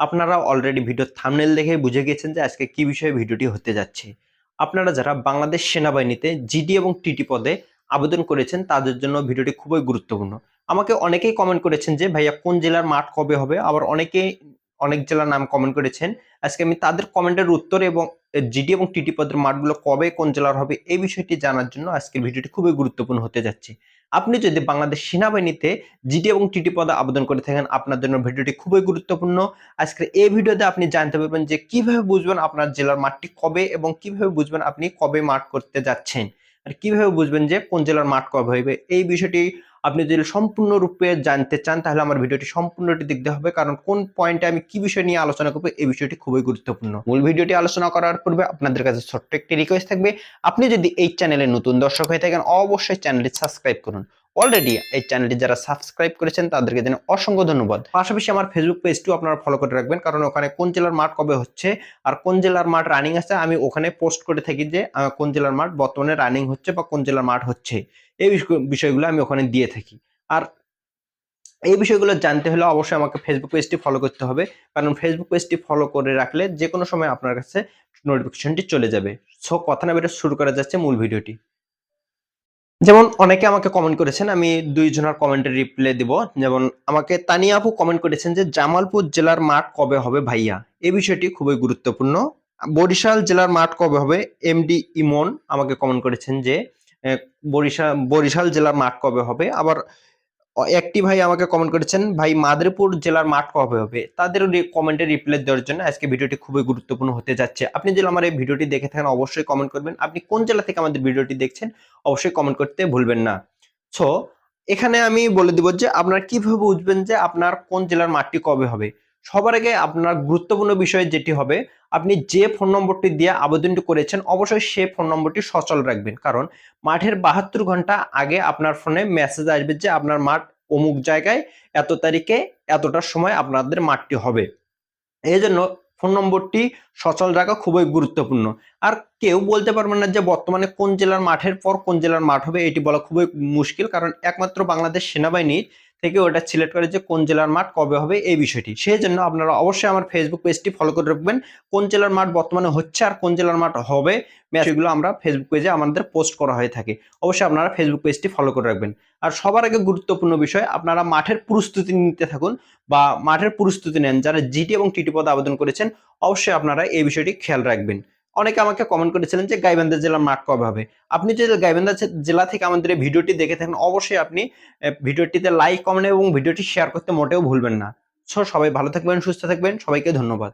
আপনারা অলরেডি ভিডিওর থামনেল দেখে বুঝে গেছেন যে আজকে কি বিষয়ে ভিডিওটি হতে যাচ্ছে। আপনারা যারা বাংলাদেশ সেনাবাহিনীতে জিডি এবং টিটি পদে আবেদন করেছেন, তাদের জন্য ভিডিওটি খুবই গুরুত্বপূর্ণ। আমাকে অনেকেই কমেন্ট করেছেন যে, ভাইয়া, কোন জেলার মাঠ কবে হবে? আবার অনেকেই, অনেক জেলার নাম কমেন্ট করেছেন। আজকে আমি তাদের কমেন্টের উত্তর এবং জিডি এবং টিটি পদের মাঠগুলো কবে কোন জেলার হবে এই বিষয়টি জানার জন্য আজকের ভিডিওটি খুবই গুরুত্বপূর্ণ হতে যাচ্ছে। আপনি যদি বাংলাদেশ সেনাবাহিনীতে জিডি এবং টিটি পদে আবেদন করে থাকেন, আপনার জন্য ভিডিওটি খুবই গুরুত্বপূর্ণ। আজকের এই ভিডিওতে আপনি জানতে পারবেন যে কীভাবে বুঝবেন আপনার জেলার মাঠটি কবে এবং কীভাবে বুঝবেন আপনি কবে মাঠ করতে যাচ্ছেন। আর কীভাবে বুঝবেন যে কোন জেলার মাঠ কবে হইবে এই বিষয়টি আপনি যদি সম্পূর্ণরূপে জানতে চান, তাহলে আমার ভিডিওটি সম্পূর্ণটি দেখতে হবে। কারণ কোন পয়েন্টে আমি কি বিষয় নিয়ে আলোচনা করব, এই বিষয়টি খুবই গুরুত্বপূর্ণ। মূল ভিডিওটি আলোচনা করার পূর্বে আপনাদের কাছে ছোট্ট একটি রিকোয়েস্ট থাকবে। আপনি যদি এই চ্যানেলে নতুন দর্শক হয়ে থাকেন, অবশ্যই চ্যানেলটি সাবস্ক্রাইব করুন। অলরেডি এই চ্যানেলটি যারা সাবস্ক্রাইব করেছেন, তাদেরকে যেন অসংখ্য ধন্যবাদ। পাশাপাশি আমার ফেসবুক পেজটিও আপনারা ফলো করে রাখবেন, কারণ ওখানে কোন জেলার মাঠ কবে হচ্ছে আর কোন জেলার মাঠ রানিং আছে, আমি ওখানে পোস্ট করে থাকি যে কোন জেলার মাঠ বর্তমানে রানিং হচ্ছে বা কোন জেলার মাঠ হচ্ছে। এই বিষয়- বিষয়গুলো আমি ওখানে দিয়ে থাকি। আর এই বিষয়গুলো জানতে হলে অবশ্যই আমাকে ফেসবুক পেজটি ফলো করতে হবে, কারণ ফেসবুক পেজটি ফলো করে রাখলে যে কোনো সময় আপনার কাছে নোটিফিকেশনটি চলে যাবে। সো কথা না বেরো শুরু করা যাচ্ছে মূল ভিডিওটি যেমন অনেকে আমাকে কমেন্ট করেছেন, আমি দুইজনের কমেন্টের রিপ্লাই দিব। যেমন, আমাকে তানিয়া আপু কমেন্ট করেছেন যে, জামালপুর জেলার মাঠ কবে হবে ভাইয়া? এই বিষয়টি খুবই গুরুত্বপূর্ণ। বরিশাল জেলার মাঠ কবে হবে? এমডি ইমন আমাকে কমেন্ট করেছেন যে বরিশাল বরিশাল জেলার মাঠ কবে হবে? আবার একটি ভাই আমাকে কমেন্ট করেছেন, ভাই, মাদারীপুর জেলার মাঠ কবে হবে? তাদের কমেন্টে রিপ্লাই দেওয়ার জন্য আজকে ভিডিওটি খুবই গুরুত্বপূর্ণ হতে যাচ্ছে। আপনি যদি আমার এই ভিডিওটি দেখে থাকেন, অবশ্যই কমেন্ট করবেন। আপনি কোন জেলা থেকে আমাদের ভিডিওটি দেখছেন, অবশ্যই কমেন্ট করতে ভুলবেন না। সো এখানে আমি বলে দিব যে, আপনার কীভাবে বুঝবেন যে আপনার কোন জেলার মাঠটি কবে হবে? সবার আগে আপনার গুরুত্বপূর্ণ বিষয় যেটি হবে, আপনি যে ফোন নম্বরটি দিয়ে আবেদনটি করেছেন, অবশ্যই সে ফোন নম্বরটি সচল রাখবেন। কারণ মাঠের বাহাত্তর ঘণ্টা আগে আপনার ফোনে মেসেজ আসবে যে আপনার মাঠ অমুক জায়গায় এত তারিখে এতটার সময় আপনাদের মাঠটি হবে। এই জন্য ফোন নম্বরটি সচল রাখা খুবই গুরুত্বপূর্ণ। আর কেউ বলতে পারবেন না যে বর্তমানে কোন জেলার মাঠের পর কোন জেলার মাঠ হবে, এটি বলা খুবই মুশকিল। কারণ একমাত্র বাংলাদেশ সেনাবাহিনীর থেকে ওটা সিলেক্ট করে যে কোন জেলার মাঠ কবে হবে এই বিষয়টি। সেই জন্য আপনারা অবশ্যই আমার ফেসবুক পেজটি ফলো করে রাখবেন। কোন জেলার মাঠ বর্তমানে হচ্ছে আর কোন জেলার মাঠ হবে সেগুলো আমরা ফেসবুক পেজে আমাদের পোস্ট করা হয়ে থাকে। অবশ্যই আপনারা ফেসবুক পেজটি ফলো করে রাখবেন। আর সবার আগে গুরুত্বপূর্ণ বিষয়, আপনারা মাঠের প্রস্তুতি নিতে থাকুন বা মাঠের প্রস্তুতি নেন। যারা জিটি এবং টিটি পদে আবেদন করেছেন, অবশ্যই আপনারা এই বিষয়টি খেয়াল রাখবেন। অনেকে আমাকে কমেন্ট করেছিলেন যে গাইবান্ধা জেলার মাঠ কবে হবে? আপনি যদি গাইবান্ধা জেলা থেকে আমাদের এই ভিডিওটি দেখে থাকেন, অবশ্যই আপনি ভিডিওটিতে লাইক কমেন্ট এবং ভিডিওটি শেয়ার করতে মোটেও ভুলবেন না। সো সবাই ভালো থাকবেন, সুস্থ থাকবেন, সবাইকে ধন্যবাদ।